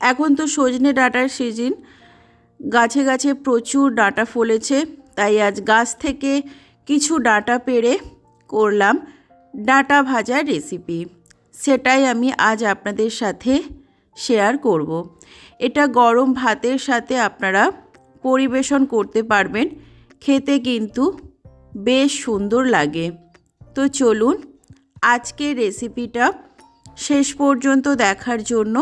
এখন তো সজনে ডাঁটার সিজন গাছে গাছে প্রচুর ডাঁটা ফলেছে, তাই আজ গাছ থেকে কিছু ডাঁটা পেড়ে করলাম ডাঁটা ভাজার রেসিপি সেটাই আমি আজ আপনাদের সাথে শেয়ার করব। এটা গরম ভাতের সাথে আপনারা পরিবেশন করতে পারবেন, খেতে কিন্তু বেশ সুন্দর লাগে। তো চলুন আজকের রেসিপিটা শেষ পর্যন্ত দেখার জন্য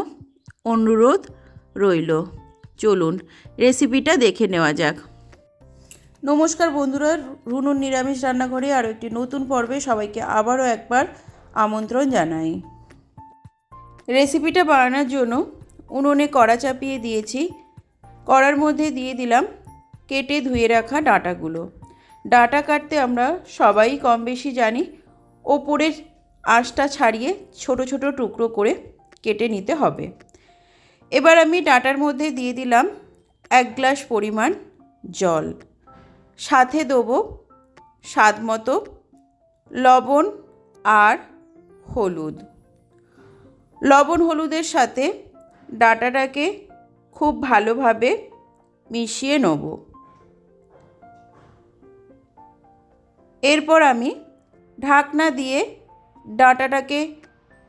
অনুরোধ রইল। চলুন রেসিপিটা দেখে নেওয়া যাক। নমস্কার বন্ধুরা, রুনুর নিরামিষ রান্নাঘরে আরও একটি নতুন পর্বে সবাইকে আবারও একবার আমন্ত্রণ জানাই। রেসিপিটা বানানোর জন্য উনুনে কড়া চাপিয়ে দিয়েছি। কড়ার মধ্যে দিয়ে দিলাম কেটে ধুয়ে রাখা ডাঁটাগুলো। ডাঁটা কাটতে আমরা সবাই কম বেশি জানি, ওপরের আঁশটা ছাড়িয়ে ছোট ছোট টুকরো করে কেটে নিতে হবে। এবার আমি ডাঁটার মধ্যে দিয়ে দিলাম এক গ্লাস পরিমাণ জল। সাথে দেবো স্বাদ মতো লবণ আর হলুদ। লবণ হলুদের সাথে ডাঁটাটাকে খুব ভালোভাবে মিশিয়ে নেব। এরপর আমি ঢাকনা দিয়ে ডাটাটাকে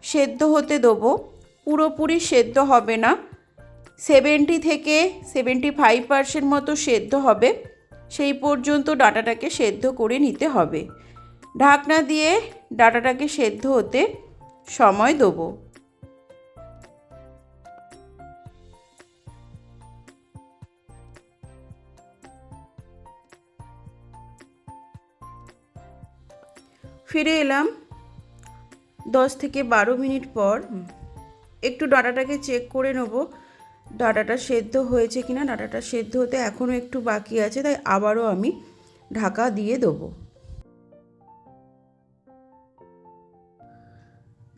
সেদ্ধ হতে দেবো। পুরোপুরি সেদ্ধ হবে না। সেভেন্টি থেকে সেভেন্টি ফাইভ পার্সেন্ট মতো সেদ্ধ হবে। সেই পর্যন্ত ডাটাটাকে সেদ্ধ করে নিতে হবে। ঢাকনা দিয়ে ডাটাটাকে সেদ্ধ হতে সময় দেবো। ফিরে এলাম দশ থেকে বারো মিনিট পর। একটু ডাটাটাকে চেক করে নেব। ডাটাটা সেদ্ধ হয়েছে কিনা, ডাটাটা সেদ্ধ হতে এখনও একটু বাকি আছে, তাই আবারও আমি ঢাকা দিয়ে দেবো।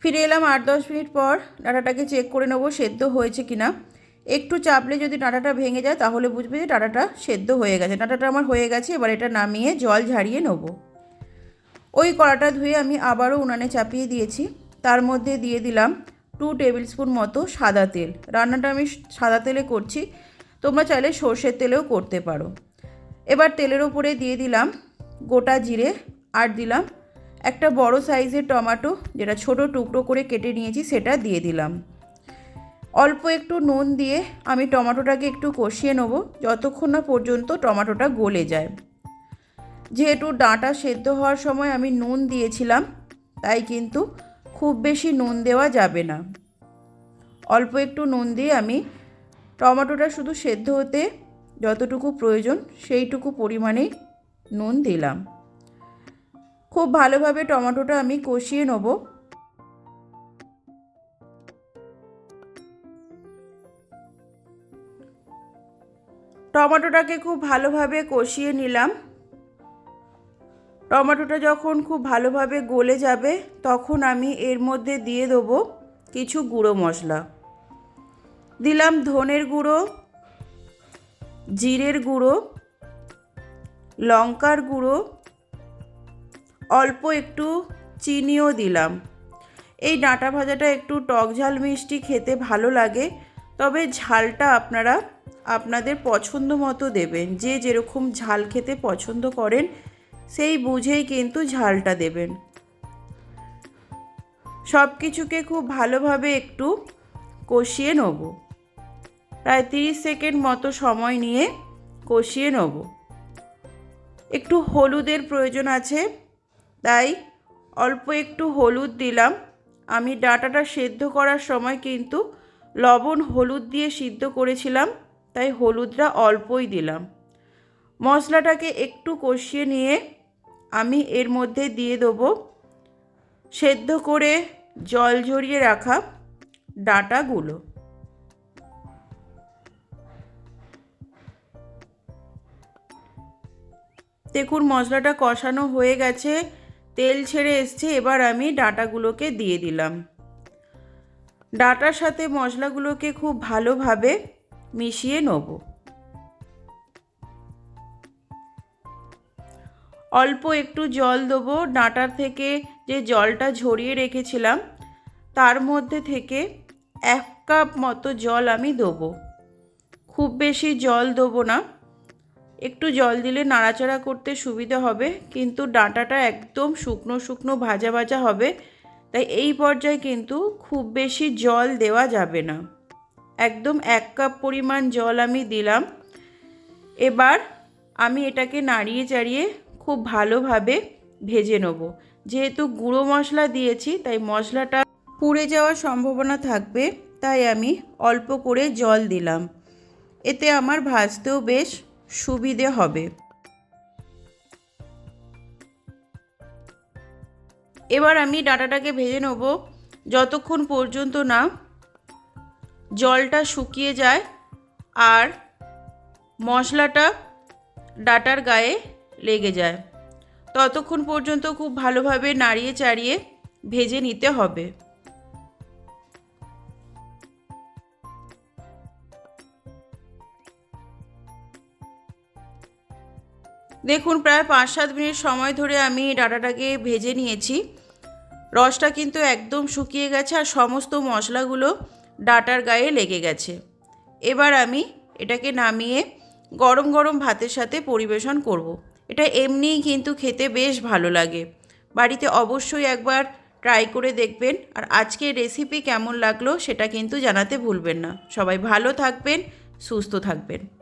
ফিরে এলাম আট দশ মিনিট পর, ডাটাটাকে চেক করে নেব সেদ্ধ হয়েছে কিনা। একটু চাপলে যদি ডাটাটা ভেঙে যায়, তাহলে বুঝবে যে ডাটাটা সেদ্ধ হয়ে গেছে। ডাটাটা আমার হয়ে গেছে, এবার এটা নামিয়ে জল ঝারিয়ে নেব। ওই কড়াটা ধুয়ে আমি আবারও উনানে চাপিয়ে দিয়েছি। তার মধ্যে দিয়ে দিলাম টু টেবিল স্পুন মতো সাদা তেল। রান্নাটা আমি সাদা তেলে করছি। তোমরা চাইলে সর্ষের তেলেও করতে পারো। এবার তেলের ওপরে দিয়ে দিলাম গোটা জিরে আর দিলাম একটা বড় সাইজের টমেটো, যেটা ছোট টুকরো করে কেটে নিয়েছি, সেটা দিয়ে দিলাম। অল্প একটু নুন দিয়ে আমি টমেটোটাকে একটু কষিয়ে নেব, যতক্ষণ না পর্যন্ত টমেটোটা গলে যায়। যেহেতু ডাঁটা সেদ্ধ হওয়ার সময় আমি নুন দিয়েছিলাম, তাই কিন্তু খুব বেশি নুন দেওয়া যাবে না। অল্প একটু নুন দিয়ে আমি টমেটোটা শুধু সেদ্ধ হতে যতটুকু প্রয়োজন সেইটুকু পরিমাণেই নুন দিলাম। খুব ভালোভাবে টমেটোটা আমি কষিয়ে নেব। টমেটোটাকে খুব ভালোভাবে কষিয়ে নিলাম। টমেটোটা যখন খুব ভালোভাবে গলে যাবে, তখন আমি এর মধ্যে দিয়ে দেবো কিছু গুঁড়ো মশলা। দিলাম ধনের গুঁড়ো, জিরের গুঁড়ো, লঙ্কার গুঁড়ো, অল্প একটু চিনিও দিলাম। এই ডাঁটা ভাজাটা একটু টক ঝাল মিষ্টি খেতে ভালো লাগে, তবে ঝালটা আপনারা আপনাদের পছন্দ মতো দেবেন। যে যেরকম ঝাল খেতে পছন্দ করেন সেই বুঝেই কিন্তু ঝালটা দেবেন। সব কিছুকে খুব ভালোভাবে একটু কষিয়ে নেব। প্রায় তিরিশ সেকেন্ড মতো সময় নিয়ে কষিয়ে নেব। একটু হলুদের প্রয়োজন আছে, তাই অল্প একটু হলুদ দিলাম। আমি ডাটাটা সেদ্ধ করার সময় কিন্তু লবণ হলুদ দিয়ে সিদ্ধ করেছিলাম, তাই হলুদটা অল্পই দিলাম। মশলাটাকে একটু কষিয়ে নিয়ে আমি এর মধ্যে দিয়ে দেবো সেদ্ধ করে জল ঝরিয়ে রাখা ডাঁটাগুলো। দেখুন মশলাটা কষানো হয়ে গেছে, তেল ছেড়ে এসছে, এবার আমি ডাটাগুলোকে দিয়ে দিলাম। ডাঁটার সাথে মশলাগুলোকে খুব ভালোভাবে মিশিয়ে নেব। অল্প একটু জল দেবো ডাঁটার থেকে যে জলটা ঝরিয়ে রেখেছিলাম, তার মধ্যে থেকে এক কাপ মতো জল আমি দেবো। খুব বেশি জল দেবো না। একটু জল দিলে নাড়াচাড়া করতে সুবিধা হবে, কিন্তু ডাঁটাটা একদম শুকনো শুকনো ভাজা ভাজা হবে, তাই এই পর্যায়ে কিন্তু খুব বেশি জল দেওয়া যাবে না। একদম এক কাপ পরিমাণ জল আমি দিলাম। এবার আমি এটাকে নাড়িয়ে চাড়িয়ে খুব ভালোভাবে ভেজে নেব। যেহেতু গুঁড়ো মশলা দিয়েছি, তাই মশলাটা পুড়ে যাওয়ার সম্ভাবনা থাকবে, তাই আমি অল্প করে জল দিলাম। এতে আমার ভাজতেও বেশ সুবিধে হবে। এবার আমি ডাটাটাকে ভেজে নেব। যতক্ষণ পর্যন্ত না জলটা শুকিয়ে যায় আর মশলাটা ডাটার গায়ে লেগে যায়। ততক্ষণ পর্যন্ত খুব ভালোভাবে নাড়িয়ে চাড়িয়ে ভেজে নিতে হবে। দেখুন, প্রায় পাঁচ সাত মিনিট সময় ধরে আমি ডাটাটাকে ভেজে নিয়েছি। রসটা কিন্তু একদম শুকিয়ে গেছে আর সমস্ত মশলাগুলো ডাটার গায়ে লেগে গেছে। এবার আমি এটাকে নামিয়ে গরম গরম ভাতের সাথে পরিবেশন করব। এটা এমনিই কিন্তু খেতে বেশ ভালো লাগে। বাড়িতে অবশ্যই একবার ট্রাই করে দেখবেন। আর আজকে রেসিপি কেমন লাগল সেটা কিন্তু জানাতে ভুলবেন না। সবাই ভালো থাকবেন, সুস্থ থাকবেন।